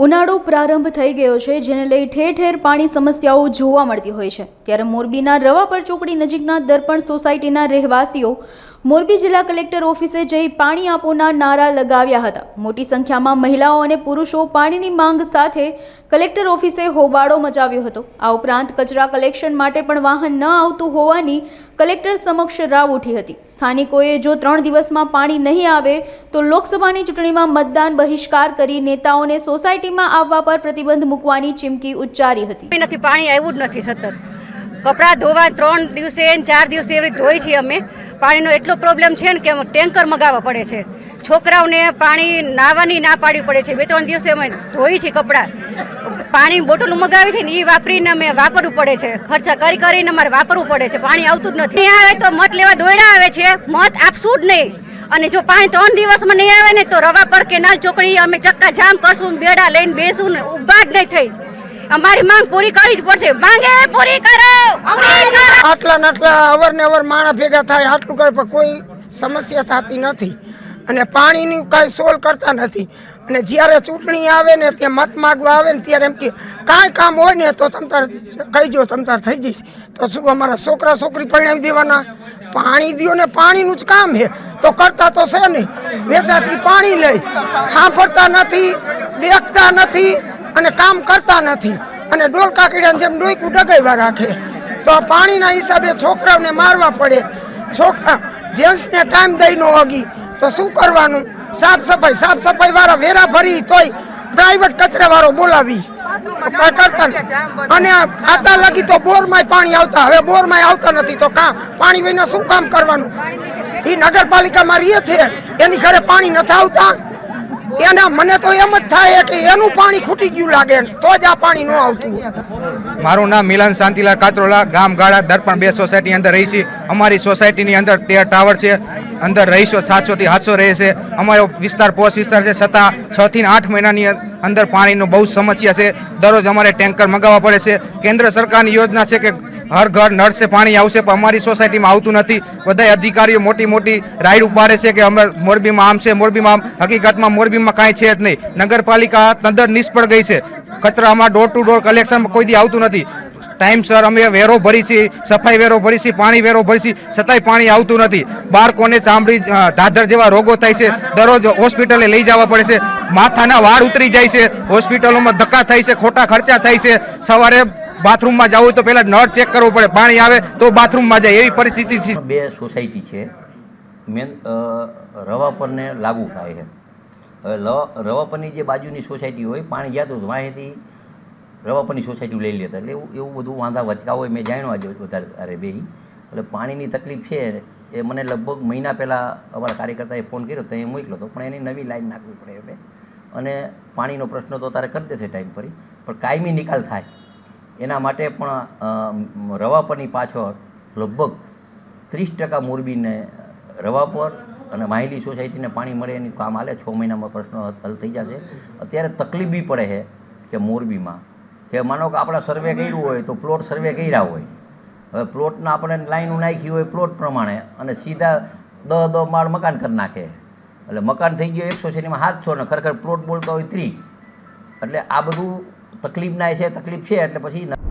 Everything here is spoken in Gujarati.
ઉનાળો પ્રારંભ થઈ ગયો છે, જેને લઈ ઠેર ઠેર પાણી સમસ્યાઓ જોવા મળતી હોય છે. ત્યારે મોરબીના રવાપર ચોકડી નજીકના દર્પણ સોસાયટીના રહેવાસીઓ મોરબી જિલ્લા કલેક્ટર ઓફિસે જઈ પાણી આપોના નારા લગાવ્યા હતા. મોટી સંખ્યામાં મહિલાઓ અને પુરુષો પાણીની માંગ સાથે કલેક્ટર ઓફિસે હોબાળો મચાવ્યો હતો. આ ઉપરાંત કચરા કલેક્શન માટે પણ વાહન ન આવતું હોવાની કલેક્ટર સમક્ષ રાવ ઉઠી હતી. સ્થાનિકોએ જો ત્રણ દિવસમાં પાણી નહીં આવે, તો લોકસભાની ચૂંટણીમાં મતદાન બહિષ્કાર કરી નેતાઓને સોસાયટીમાં આવવા પર પ્રતિબંધ મૂકવાની ચીમકી ઉચ્ચારી હતી. પાણી આવ્યું જ નથી સતત. કપડાં ધોવા ત્રણ દિવસે ને ચાર દિવસે એવી ધોઈ છીએ અમે. પાણીનો એટલો પ્રોબ્લેમ છે ને કે ટેન્કર મગાવવા પડે છે. છોકરાઓને પાણી નાહવાની ના પાડવી પડે છે. બે ત્રણ દિવસે અમે ધોઈ છીએ કપડાં. પાણી બોટલ મગાવી છે ને એ વાપરીને અમે વાપરવું પડે છે. ખર્ચા કરી કરીને અમારે વાપરવું પડે છે. પાણી આવતું જ નથી. આવે તો મત લેવા દોયડા આવે છે. મત આપશું જ નહીં. અને જો પાણી ત્રણ દિવસમાં નહીં આવે ને તો રવા પર કેનાલ ચોકડી અમે ચક્કા જામ કરશું બેડા લઈને બેસું ને ઊભા જ નહીં થઈ જ. અમારી માંગ પૂરી કરવી જ પડશે. માંગે પૂરી કરો. આટલા નાટલા આટલા ને અવર માણા ભેગા થાય આટલું કરે પણ કોઈ સમસ્યા થતી નથી. અને પાણીની કાંઈ સોલ્વ કરતા નથી. અને જ્યારે ચૂંટણી આવે ને ત્યાં મત માગવા આવે ને ત્યારે એમ કે કાંઈ કામ હોય ને તો તમ કહી જો તમ તાર થઈ જઈશ. તો શું અમારા છોકરા છોકરી પરિણામ દેવાના? પાણી દ્યો ને પાણીનું જ કામ છે તો કરતા તો છે નહીં વેચાતી પાણી લઈ. સાંભળતા નથી દેખતા નથી. અને કામ કરતા નથી. અને ડોલ કાકીડાને જેમ ડોયકું ડગાવ્યા રાખે તો આ પાણીના હિસાબે છોકરાઓને મારવા પડે. છોકરા જેન્ટ્સને ટાઈમ દઈ ન વાગી તો શું કરવાનું? સાફ સફાઈ સાફ સફાઈ વાળા વેરા ભરી તોય પ્રાઇવેટ કચરા વાળો બોલાવી કરતા અને આતા લાગી તો બોરમાંય પાણી આવતા. હવે બોરમાંય આવતા નથી તો કા પાણી વિના શું કામ કરવાનું? એ નગરપાલિકામાં રહીએ છે. એની ઘરે પાણી નથી આવતા. એના મને તો એમ જ થાય કે એનું પાણી ખૂટી ગયું લાગે, તો જ આ પાણી ન આવતું મારું નામ મિલન શાંતિલાલ કાચરોલા ગામ ગાળા, દર્પણ બે સોસાયટી અંદર રહી છે. અમારી સોસાયટીની અંદર તેર ટાવર છે, અંદર રહીશો સાતસો થી સાતસો રહે છે. અમારો વિસ્તાર પોસ્ટ વિસ્તાર છે, છતાં છ થી આઠ મહિનાની અંદર પાણીનો બહુ સમસ્યા છે. દરરોજ અમારે ટેન્કર મગાવવા પડે છે. કેન્દ્ર સરકારની યોજના છે કે હર ઘર નળ સે પાણી આવશે, પણ અમારી સોસાયટીમાં આવતું નથી. બધા અધિકારીઓ મોટી મોટી રાઈડ ઉપાડે છે કે અમે મોરબીમાં આમ છે, મોરબીમાં આમ. હકીકતમાં મોરબીમાં કાંઈ છે જ નહીં. નગરપાલિકા તદ્દન નિષ્ફળ ગઈ છે. કચરામાં ડોર ટુ ડોર કલેક્શન કોઈ દી આવતું નથી. ટાઈમસર અમે વેરો ભરી છીએ, સફાઈ વેરો ભરી છીએ, પાણી વેરો ભરી છીએ, છતાંય પાણી આવતું નથી. બાળકોને ચામડી ધાધર જેવા રોગો થાય છે. દરરોજ હોસ્પિટલે લઈ જવા પડે છે. માથાના વાળ ઉતરી જાય છે. હોસ્પિટલોમાં ધક્કા થાય છે, ખોટા ખર્ચા થાય છે. સવારે બાથરૂમમાં જવું હોય તો પહેલાં નળ ચેક કરવો પડે, પાણી આવે તો બાથરૂમમાં જાય, એવી પરિસ્થિતિ છે. બે સોસાયટી છે. મેન રવા રવાપરને લાગુ થાય છે હવે રવા રવાપરની જે બાજુની સોસાયટી હોય, પાણી જતું હતું રવા રવાપરની સોસાયટી લઈ લેતા. એટલે એવું એવું બધું વાંધા વચકા હોય, મેં જાણ્યું આજે વધારે, અરે બે એટલે પાણીની તકલીફ છે, એ મને લગભગ મહિના પહેલાં અમારા કાર્યકર્તાએ ફોન કર્યો, તો એ મોકલો હતો પણ એની નવી લાઈન નાખવી પડે હવે અને પાણીનો પ્રશ્ન તો તારે કરી દેશે ટાઈમ પર પણ કાયમી નિકાલ થાય. એના માટે પણ રવા પરની પાછળ લગભગ ત્રીસ ટકા મોરબીને રવા પર અને માહિલી સોસાયટીને પાણી મળે એનું કામ હાલે. છ મહિનામાં પ્રશ્ન હલ થઈ જશે. અત્યારે તકલીફ બી પડે છે કે મોરબીમાં. કે માનો કે આપણે સર્વે કર્યું હોય તો પ્લોટ સર્વે કર્યા હોય. હવે પ્લોટના આપણે લાઈનો નાખી હોય પ્લોટ પ્રમાણે અને સીધા દહ દહ માળ મકાન કરી નાખે. એટલે મકાન થઈ ગયો એક સોસાયટીમાં સાતસો ને ખરેખર પ્લોટ બોલતો હોય ત્રી એટલે આ બધું તકલીફના છે તકલીફ છે એટલે પછી